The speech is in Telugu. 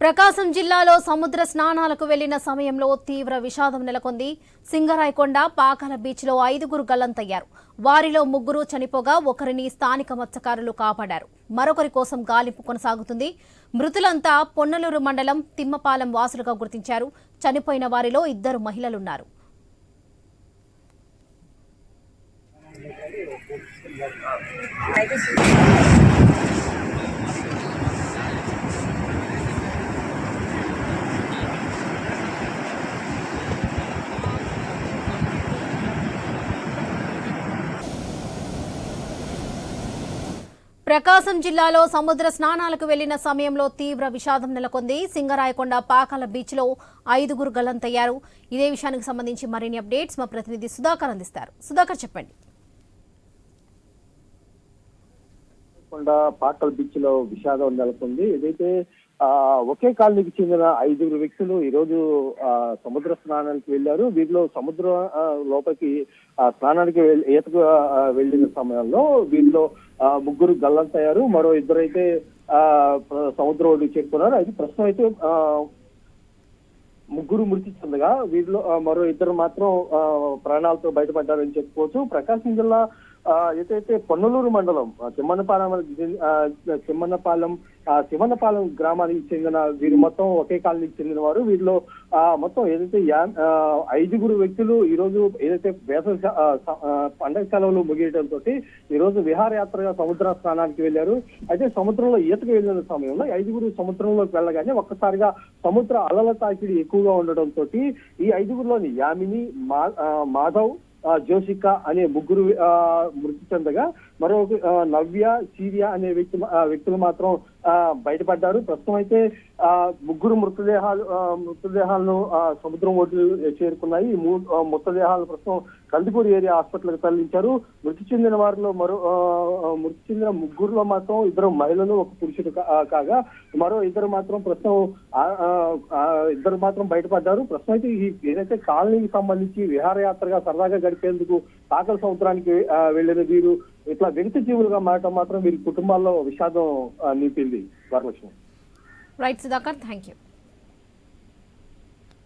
ప్రకాశం జిల్లాలో సముద్ర స్నానాలకు వెళ్ళిన సమయంలో తీవ్ర విషాదం నెలకొంది. సింగరాయకొండ పాకాల బీచ్లో ఐదుగురు గల్లంతయ్యారు. వారిలో ముగ్గురు చనిపోగా ఒకరిని స్థానిక మత్స్యకారులు కాపాడారు. మరొకరి కోసం గాలింపు కొనసాగుతుంది. మృతులంతా పొన్నలూరు మండలం తిమ్మపాలెం వాసులుగా గుర్తించారు. చనిపోయిన వారిలో ఇద్దరు మహిళలున్నారు. ప్రకాశం జిల్లాలో సముద్ర స్నానాలకు వెళ్ళిన సమయంలో తీవ్ర విషాదం నెలకొంది. సింగరాయకొండ పాకాల బీచ్లో ఐదుగురు గల్లంతయ్యారు. ఇదే విషయానికి సంబంధించి మరిన్ని అప్డేట్స్ మా ప్రతినిధి సుధాకర్ అందిస్తారు. సుధాకర్ చెప్పండి. కొండ పాకల్ బీచ్లో విషాదం నెలకొంది. ఏదైతే ఆ ఒకే కాలనీకి చెందిన ఐదుగురు వ్యక్తులు ఈ రోజు ఆ సముద్ర స్నానానికి వెళ్ళారు. వీరిలో సముద్ర లోపలికి ఆ, స్నానానికి వెళ్- ఈతకు వెళ్ళిన వెళ్ళిన సమయంలో వీరిలో ఆ, ముగ్గురు గల్లంతయ్యారు. మరో ఇద్దరైతే ఆ సముద్రం ఒడ్డుకు చేరుకున్నారు. అయితే ప్రస్తుతం అయితే ఆ, ముగ్గురు మృతి చెందగా వీరిలో మరో ఇద్దరు మాత్రం ఆ, ప్రాణాలతో బయటపడ్డారని చెప్పుకోవచ్చు. ప్రకాశం జిల్లా ఏదైతే పొన్నలూరు మండలం చిమ్మన్నపాలెం తిమ్మన్నపాలెం ఆ, తిమ్మన్నపాలెం తిమ్మన్నపాలెం గ్రామానికి చెందిన వీరు మొత్తం ఒకే కాలనీకి చెందిన వారు వీరిలో మొత్తం ఏదైతే యా- ఐదుగురు వ్యక్తులు ఈ రోజు ఏదైతే వేసవి పండగ సెలవులు ముగియడంతో ఈ రోజు విహారయాత్రగా సముద్ర స్నానానికి వెళ్ళారు. అయితే సముద్రంలో ఈతకు వెళ్ళిన సమయంలో ఐదుగురు సముద్రంలోకి వెళ్ళగానే ఒక్కసారిగా సముద్ర అలల తాకిడి ఎక్కువగా ఉండడంతో ఈ ఐదుగురులోని యామిని మా మాధవ్ జోషిక అనే ముగ్గురు ఆ, మృతి చెందగా మరో నవ్య సీరియా అనే వ్యక్తి వ్యక్తులు మాత్రం బయటపడ్డారు. ప్రస్తుతం అయితే ఆ, ముగ్గురు మృతదేహాలు ఆ, మృతదేహాలను సముద్రం ఒడ్డు చేరుకున్నాయి. ఈ మూడు మృతదేహాలను ప్రస్తుతం కందిపూరి ఏరియా హాస్పిటల్కి తరలించారు. మృతి చెందిన వారిలో మరో ఆ, మృతి చెందిన ముగ్గురులో మాత్రం ఇద్దరు మహిళలు ఒక పురుషుడు కాగా మరో ఇద్దరు మాత్రం ప్రస్తుతం ఇద్దరు మాత్రం బయటపడ్డారు. ప్రస్తుతం అయితే ఈ ఏదైతే కాలనీకి సంబంధించి విహారయాత్రగా సరదాగా గడిపేందుకు పాకల సముద్రానికి వెళ్ళిన వీరు ఇట్లా వ్యక్తి జీవులుగా మారటం మాత్రం వీరి కుటుంబాల్లో విషాదం నింపింది Varalakshmi. Right Sudhakar thank you